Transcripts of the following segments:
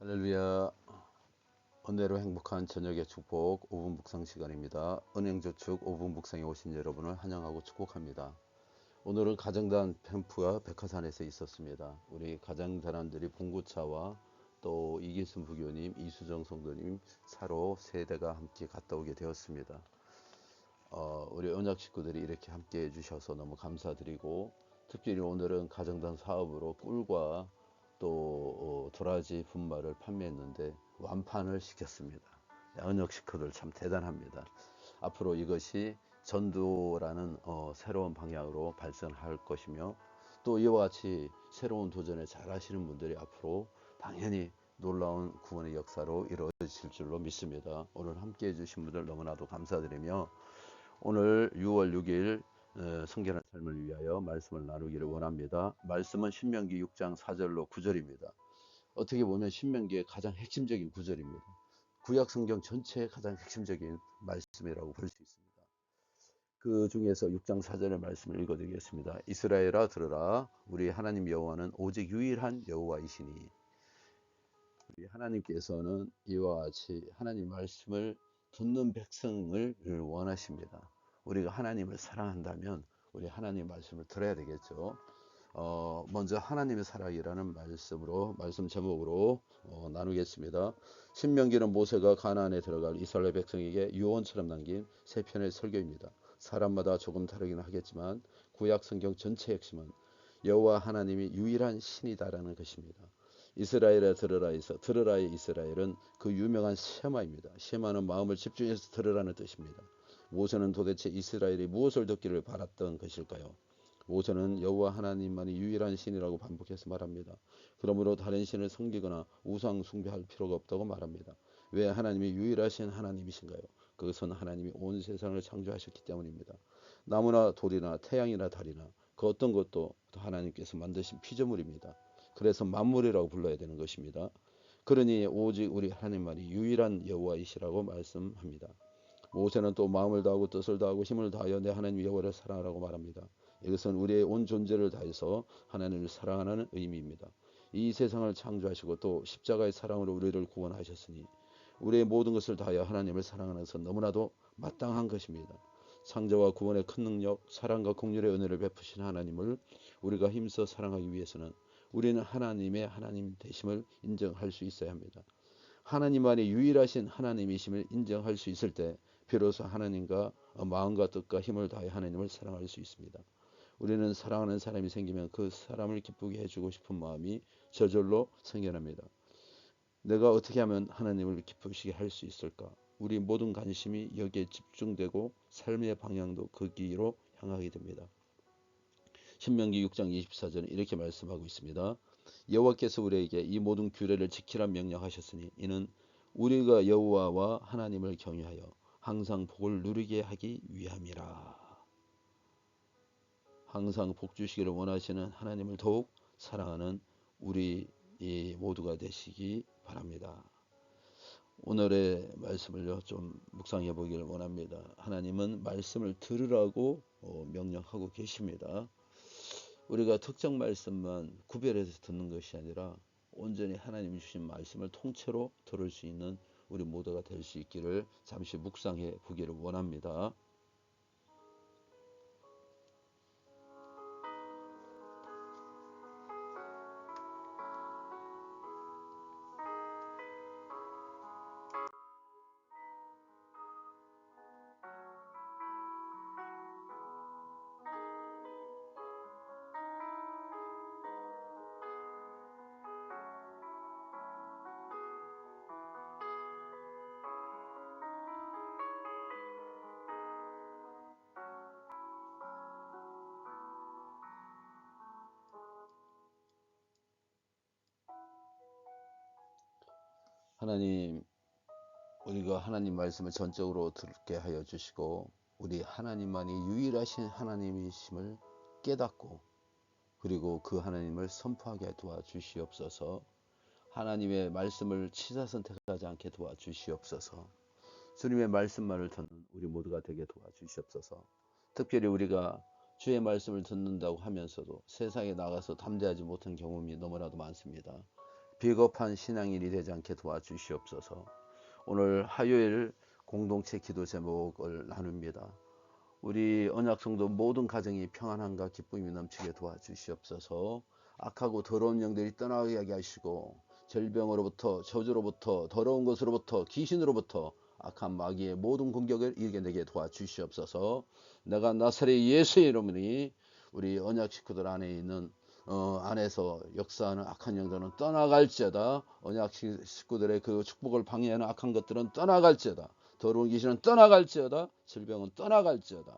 할렐루야. 오늘로 행복한 저녁의 축복 5분 묵상 시간입니다. 은행저축 5분 묵상에 오신 여러분을 환영하고 축복합니다. 오늘은 가정단 캠프가 백화산에서 있었습니다. 우리 가정단원들이 봉구차와 또 이기순 부교님, 이수정 성도님, 사로 세대가 함께 갔다 오게 되었습니다. 어, 우리 언약 식구들이 이렇게 함께 해주셔서 너무 감사드리고 특별히 오늘은 가정단 사업으로 꿀과 또 어, 도라지 분말을 판매했는데 완판을 시켰습니다. 언역 식구들 참 대단합니다. 앞으로 이것이 전도라는 어, 새로운 방향으로 발전할 것이며 또 이와 같이 새로운 도전에 잘하시는 분들이 앞으로 당연히 놀라운 구원의 역사로 이루어질 줄로 믿습니다. 오늘 함께 해주신 분들 너무나도 감사드리며 오늘 6월 6일 어, 성결한 삶을 위하여 말씀을 나누기를 원합니다. 말씀은 신명기 6장 4절로 9절입니다. 어떻게 보면 신명기의 가장 핵심적인 구절입니다. 구약 성경 전체의 가장 핵심적인 말씀이라고 볼 수 있습니다. 그 중에서 6장 4절의 말씀을 읽어드리겠습니다. 이스라엘아 들으라 우리 하나님 여호와는 오직 유일한 여호와이시니 우리 하나님께서는 이와 같이 하나님 말씀을 듣는 백성을 원하십니다. 우리가 하나님을 사랑한다면 우리 하나님 말씀을 들어야 되겠죠. 어, 먼저 하나님의 사랑이라는 말씀으로 말씀 제목으로 어, 나누겠습니다. 신명기는 모세가 가나안에 들어갈 이스라엘 백성에게 유언처럼 남긴 세 편의 설교입니다. 사람마다 조금 다르긴 하겠지만 구약 성경 전체 핵심은 여호와 하나님이 유일한 신이다라는 것입니다. 이스라엘에 들으라에서 들으라의 이스라엘은 그 유명한 셰마입니다. 셰마는 마음을 집중해서 들으라는 뜻입니다. 모세는 도대체 이스라엘이 무엇을 듣기를 바랐던 것일까요? 모세는 여호와 하나님만이 유일한 신이라고 반복해서 말합니다. 그러므로 다른 신을 섬기거나 우상 숭배할 필요가 없다고 말합니다. 왜 하나님이 유일하신 하나님이신가요? 그것은 하나님이 온 세상을 창조하셨기 때문입니다. 나무나 돌이나 태양이나 달이나 그 어떤 것도 하나님께서 만드신 피조물입니다. 그래서 만물이라고 불러야 되는 것입니다. 그러니 오직 우리 하나님만이 유일한 여호와이시라고 말씀합니다. 모세는 또 마음을 다하고 뜻을 다하고 힘을 다하여 내 하나님 여호와를 사랑하라고 말합니다. 이것은 우리의 온 존재를 다해서 하나님을 사랑하는 의미입니다. 이 세상을 창조하시고 또 십자가의 사랑으로 우리를 구원하셨으니 우리의 모든 것을 다하여 하나님을 사랑하는 것은 너무나도 마땅한 것입니다. 창조와 구원의 큰 능력, 사랑과 공률의 은혜를 베푸신 하나님을 우리가 힘써 사랑하기 위해서는 우리는 하나님의 하나님 되심을 인정할 수 있어야 합니다. 하나님만이 유일하신 하나님이심을 인정할 수 있을 때 비로소 하나님과 마음과 뜻과 힘을 다해 하나님을 사랑할 수 있습니다. 우리는 사랑하는 사람이 생기면 그 사람을 기쁘게 해주고 싶은 마음이 저절로 생겨납니다. 내가 어떻게 하면 하나님을 기쁘시게 할 수 있을까? 우리 모든 관심이 여기에 집중되고 삶의 방향도 거기로 향하게 됩니다. 신명기 6장 24절은 이렇게 말씀하고 있습니다. 여호와께서 우리에게 이 모든 규례를 지키라 명령하셨으니 이는 우리가 여호와와 하나님을 경외하여 항상 복을 누리게 하기 위함이라. 항상 복 주시기를 원하시는 하나님을 더욱 사랑하는 우리 모두가 되시기 바랍니다. 오늘의 말씀을 좀 묵상해 보기를 원합니다. 하나님은 말씀을 들으라고 어, 명령하고 계십니다. 우리가 특정 말씀만 구별해서 듣는 것이 아니라 온전히 하나님이 주신 말씀을 통째로 들을 수 있는 우리 모두가 될 수 있기를 잠시 묵상해 보기를 원합니다. 하나님, 우리가 하나님 말씀을 전적으로 듣게 하여 주시고, 우리 하나님만이 유일하신 하나님이심을 깨닫고, 그리고 그 하나님을 선포하게 도와주시옵소서, 하나님의 말씀을 치사 선택하지 않게 도와주시옵소서, 주님의 말씀만을 듣는 우리 모두가 되게 도와주시옵소서, 특별히 우리가 주의 말씀을 듣는다고 하면서도 세상에 나가서 담대하지 못한 경험이 너무나도 많습니다. 비겁한 신앙인이 되지 않게 도와주시옵소서. 오늘 화요일 공동체 기도 제목을 나눕니다. 우리 언약성도 모든 가정이 평안함과 기쁨이 넘치게 도와주시옵소서. 악하고 더러운 영들이 떠나게 하시고 절병으로부터 저주로부터 더러운 것으로부터 귀신으로부터 악한 마귀의 모든 공격을 이겨내게 도와주시옵소서. 내가 나사렛 예수의 이름으니 우리 언약 식구들 안에 있는 어, 안에서 역사하는 악한 영들은 떠나갈지어다. 언약 식구들의 그 축복을 방해하는 악한 것들은 떠나갈지어다. 더러운 귀신은 떠나갈지어다. 질병은 떠나갈지어다.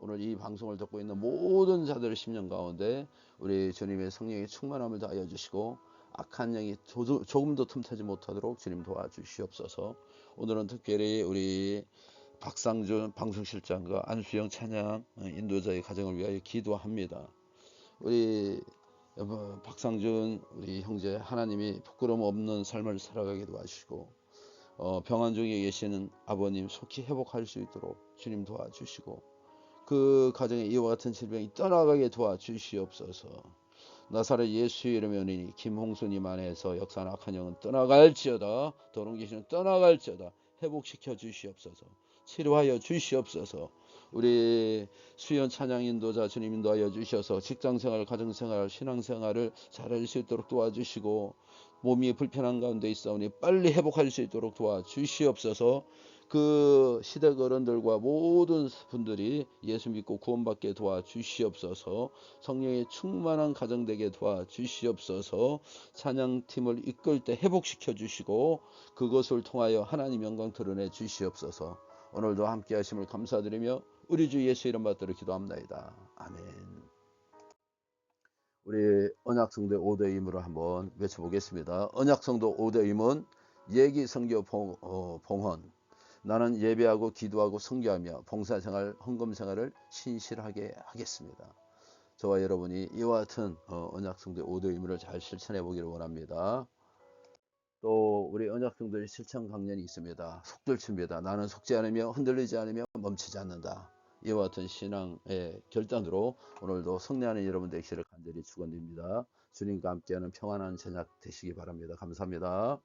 오늘 이 방송을 듣고 있는 모든 자들의 심령 가운데 우리 주님의 성령의 충만함을 다하여 주시고 악한 영이 조금도 틈타지 못하도록 주님 도와주시옵소서. 오늘은 특별히 우리 박상준 방송실장과 안수영 찬양 인도자의 가정을 위하여 기도합니다. 우리 박상준 우리 형제 하나님이 부끄러움 없는 삶을 살아가게 도와주시고 어, 병환 중에 계시는 아버님 속히 회복할 수 있도록 주님 도와주시고 그 가정에 이와 같은 질병이 떠나가게 도와주시옵소서. 나사렛 예수 이름의 은인이 김홍수님 안에서 역사나 악한 영은 떠나갈지어다. 더러운 귀신은 떠나갈지어다. 회복시켜 주시옵소서. 치료하여 주시옵소서 우리 수연 찬양 인도자 주님 인도하여 주셔서 직장생활 가정생활 신앙생활을 잘할 수 있도록 도와주시고 몸이 불편한 가운데 있사오니 빨리 회복할 수 있도록 도와주시옵소서. 그 시댁 어른들과 모든 분들이 예수 믿고 구원받게 도와주시옵소서. 성령의 충만한 가정 되게 도와주시옵소서. 찬양팀을 이끌 때 회복시켜 주시고 그것을 통하여 하나님 영광 드러내 주시옵소서 오늘도 함께 하심을 감사드리며 우리 주 예수 이름 받들어 기도합나이다 아멘 우리 언약성도 5대 임으로 한번 외쳐보겠습니다 언약성도 5대 임은 예기 성교 봉, 어, 봉헌 나는 예배하고 기도하고 성교하며 봉사생활, 헌금생활을 신실하게 하겠습니다. 저와 여러분이 이와 같은 어, 언약성도의 5대 의무를 잘 실천해 보기를 원합니다. 또 우리 언약성도의 실천 강연이 있습니다. 속들춥니다. 나는 속지 않으며 흔들리지 않으며 멈추지 않는다. 이와 같은 신앙의 결단으로 오늘도 성례하는 여러분 되시기를 간절히 축원드립니다. 주님과 함께하는 평안한 저녁 되시기 바랍니다. 감사합니다.